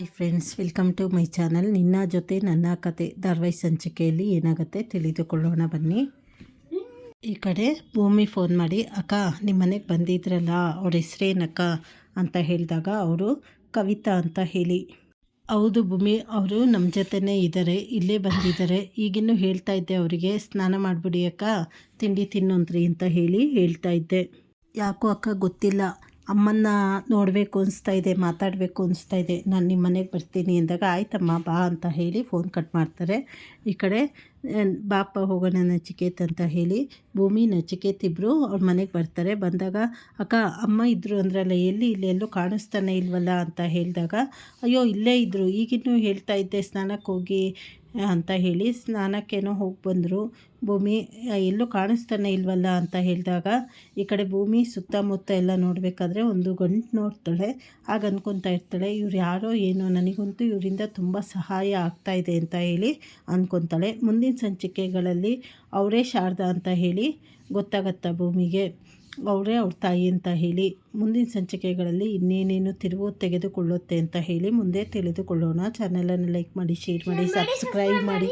Hi friends welcome to my channel ನಿನ್ನ ಜೊತೆ ನನ್ನ ಕತೆ ಧಾರವಾಹಿ ಸಂಚಿಕೆಯಲ್ಲಿ ಏನಾಗುತ್ತೆ ತಿಳಿದುಕೊಳ್ಳೋಣ ಬನ್ನಿ ಈ ಕಡೆ ಭೂಮಿ ಫೋನ್ ಮಾಡಿ ಅಕ್ಕ ನಿಮ್ಮ ಮನೆಗೆ ಬಂದಿದ್ರಲ್ಲ ಅವ್ರ ಹೆಸ್ರೇನಕ್ಕ ಅಂತ ಹೇಳಿದಾಗ ಅವರು ಕವಿತಾ ಅಂತ ಹೇಳಿ ಹೌದು ಭೂಮಿ ಅವರು ನಮ್ಮ ಜೊತೆನೇ ಇದ್ದಾರೆ ಇಲ್ಲೇ ಬಂದಿದ್ದಾರೆ ಈಗಿನ್ನೂ ಹೇಳ್ತಾ ಇದ್ದೆ ಅವರಿಗೆ ಸ್ನಾನ ಮಾಡಿಬಿಡಿ ಅಕ್ಕ ತಿಂಡಿ ತಿನ್ನೋಂತ್ರಿ ಅಂತ ಹೇಳಿ ಹೇಳ್ತಾ ಇದ್ದೆ ಯಾಕೋ ಅಕ್ಕ ಗೊತ್ತಿಲ್ಲ ಅಮ್ಮನ್ನ ನೋಡಬೇಕು ಅನಿಸ್ತಾ ಇದೆ, ಮಾತಾಡಬೇಕು ಅನಿಸ್ತಾ ಇದೆ. ನಾನು ನಿಮ್ಮ ಮನೆಗೆ ಬರ್ತೀನಿ ಅಂದಾಗ, ಆಯ್ತಮ್ಮ, ಬಾ ಅಂತ ಹೇಳಿ ಫೋನ್ ಕಟ್ ಮಾಡ್ತಾರೆ. ಈ ಕಡೆ ಬಾಪ ಹೋಗೋಣ ನಚಿಕೇತ್ ಅಂತ ಹೇಳಿ ಭೂಮಿ ನಚಿಕೇತ್ ಇಬ್ಬರು ಅವ್ರ ಮನೆಗೆ ಬರ್ತಾರೆ. ಬಂದಾಗ, ಅಕ್ಕ, ಅಮ್ಮ ಇದ್ದರು ಅಂದ್ರಲ್ಲ, ಎಲ್ಲಿ? ಇಲ್ಲಿ ಎಲ್ಲೂ ಕಾಣಿಸ್ತಾನೆ ಇಲ್ವಲ್ಲ? ಅಂತ ಹೇಳಿದಾಗ, ಅಯ್ಯೋ, ಇಲ್ಲೇ ಇದ್ದರು ಈಗಿನ್ನೂ ಹೇಳ್ತಾ ಇದ್ದೆ ಸ್ನಾನಕ್ಕೆ ಹೋಗಿ, ಅಂತ ಹೇಳಿ ಸ್ನಾನಕ್ಕೇನೋ ಹೋಗಿ ಬಂದರು. ಭೂಮಿ ಎಲ್ಲೂ ಕಾಣಿಸ್ತಾನೆ ಇಲ್ವಲ್ಲ? ಅಂತ ಹೇಳಿದಾಗ, ಈ ಕಡೆ ಭೂಮಿ ಸುತ್ತಮುತ್ತ ಎಲ್ಲ ನೋಡಬೇಕಾದ್ರೆ ಒಂದು ಗಂಟು ನೋಡ್ತಾಳೆ. ಆಗ ಅನ್ಕೊತಾ ಇರ್ತಾಳೆ, ಇವ್ರು ಯಾರೋ ಏನೋ, ನನಗಂತೂ ಇವರಿಂದ ತುಂಬ ಸಹಾಯ ಆಗ್ತಾ ಇದೆ ಅಂತ ಹೇಳಿ ಅಂದ್ಕೊತಾಳೆ ಮುಂದಿನ ಸಂಚಿಕೆಗಳಲ್ಲಿ ಅವರೇ ಶಾರದಾ ಅಂತ ಹೇಳಿ ಗೊತ್ತಾಗತ್ತಾ ಭೂಮಿಗೆ. ಅವರೇ ಅವ್ರ ತಾಯಿ ಅಂತ ಹೇಳಿ ಮುಂದಿನ ಸಂಚಿಕೆಗಳಲ್ಲಿ ಇನ್ನೇನೇನು ತಿರುವು ತೆಗೆದುಕೊಳ್ಳುತ್ತೆ ಅಂತ ಹೇಳಿ ಮುಂದೆ ತಿಳಿದುಕೊಳ್ಳೋಣ. ಚಾನಲನ್ನು ಲೈಕ್ ಮಾಡಿ ಶೇರ್ ಮಾಡಿ. ಸಬ್ಸ್ಕ್ರೈಬ್ ಮಾಡಿ.